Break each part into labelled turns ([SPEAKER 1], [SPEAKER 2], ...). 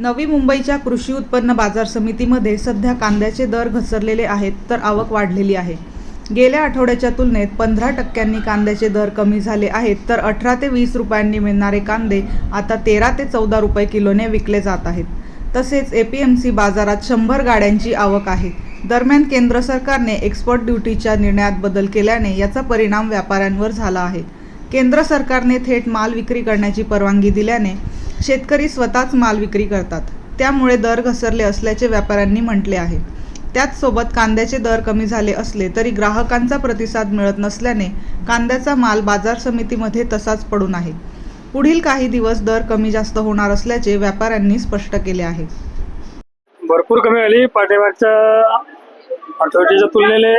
[SPEAKER 1] नवी मुंबईच्या कृषी उत्पन्न बाजार समितीमध्ये सध्या कांद्याचे दर घसरलेले आहेत तर आवक वाढलेली आहे. गेल्या आठवड्याच्या तुलनेत पंधरा टक्क्यांनी कांद्याचे दर कमी झाले आहेत तर अठरा ते वीस रुपयांनी मिळणारे कांदे आता तेरा ते चौदा रुपये किलोने विकले जात आहेत. तसेच ए पी एम सी बाजारात शंभर गाड्यांची आवक आहे. दरम्यान केंद्र सरकारने एक्सपोर्ट ड्युटीच्या निर्णयात बदल केल्याने याचा परिणाम व्यापाऱ्यांवर झाला आहे. केंद्र सरकारने थेट माल विक्री करण्याची परवानगी दिल्याने शेतकरी स्वतःच माल विक्री करतात. त्यामुळे दर घसरले असल्याचे व्यापाऱ्यांनी म्हटले आहे. त्याचसोबत कांद्याचे दर कमी झाले असले तरी ग्राहकांचा प्रतिसाद मिळत नसल्याने कांद्याचा माल बाजार समितीमध्ये तसाच पडून आहे. पुढील काही दिवस दर कमी जास्त होणार असल्याचे व्यापाऱ्यांनी स्पष्ट केले आहे.
[SPEAKER 2] भरपूर कमी आली पाठीमागच्या आठवड्याच्या तुलनेने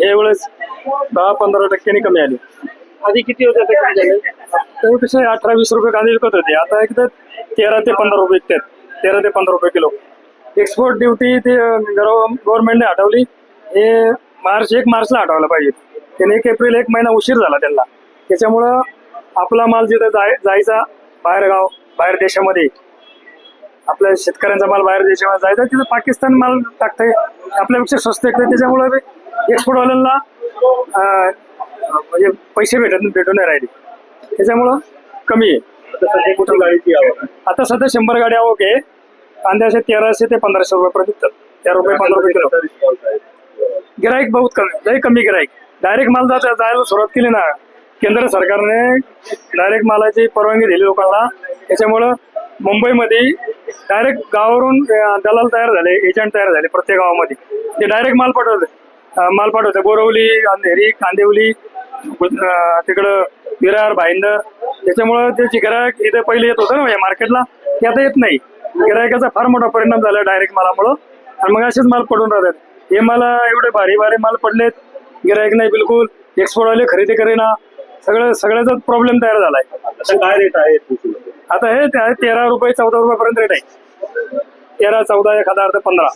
[SPEAKER 2] यावेळेस दहा पंधरा टक्क्यांनी कमी आली.
[SPEAKER 3] आधी किती होते आता किती झाले
[SPEAKER 2] कसे अठरा वीस रुपये कांदे विकत होते. आता एकदा तेरा ते पंधरा रुपये विकतात. तेरा ते पंधरा रुपये किलो. एक्सपोर्ट ड्युटी ते गव्हर्नमेंटने हटवली. हे मार्च एक मार्चला हटवायला पाहिजे. त्याने एक एप्रिल एक महिना उशीर झाला त्यांना. त्याच्यामुळं आपला माल जिथं जाय जायचा बाहेर गाव बाहेर देशामध्ये आपल्या शेतकऱ्यांचा माल बाहेर देशामध्ये जायचा तिथं पाकिस्तान माल टाकतंय आपल्यापेक्षा स्वस्त येतं त्याच्यामुळं एक्सपोर्टवाल्यांना म्हणजे पैसे भेटत भेटून नाही राहिले. त्याच्यामुळं कमी आहे.
[SPEAKER 3] कुठं गाडीची?
[SPEAKER 2] आता सध्या शंभर गाडी आवक आहे. कांद्याचे तेराशे ते पंधराशे रुपये विकतात तेरा रुपये पंधरा रुपये किलो? गिराईक बहुत कमी लय कमी गिराईक. डायरेक्ट माल जात जायला सुरुवात केली ना केंद्र सरकारने डायरेक्ट मालाची परवानगी दिली लोकांना. त्याच्यामुळं मुंबईमध्ये डायरेक्ट गावावरून दलाल तयार झाले एजंट तयार झाले प्रत्येक गावामध्ये. ते डायरेक्ट माल पाठवते अं, माल पाठवते. बोरवली अंधेरी कांदिवली तिकडं विरार भाईंदर त्याच्यामुळं त्याची गिरायक इथे पहिले येत होतं ना या मार्केटला ते आता येत नाही. गिरायकाचा फार मोठा परिणाम झाला डायरेक्ट मालामुळं. आणि मग असेच माल पडून राहतात हे मला एवढे भारी भारी माल पडलेत. गिरायक नाही बिलकुल. एक्सपोर्टवाले खरेदी करेना. सगळं सगळ्याचाच प्रॉब्लेम तयार झालाय.
[SPEAKER 3] काय रेट आहे?
[SPEAKER 2] आता हे ते तेरा रुपये चौदा रुपयापर्यंत रेट आहे. तेरा चौदा एक हजार ते पंधरा.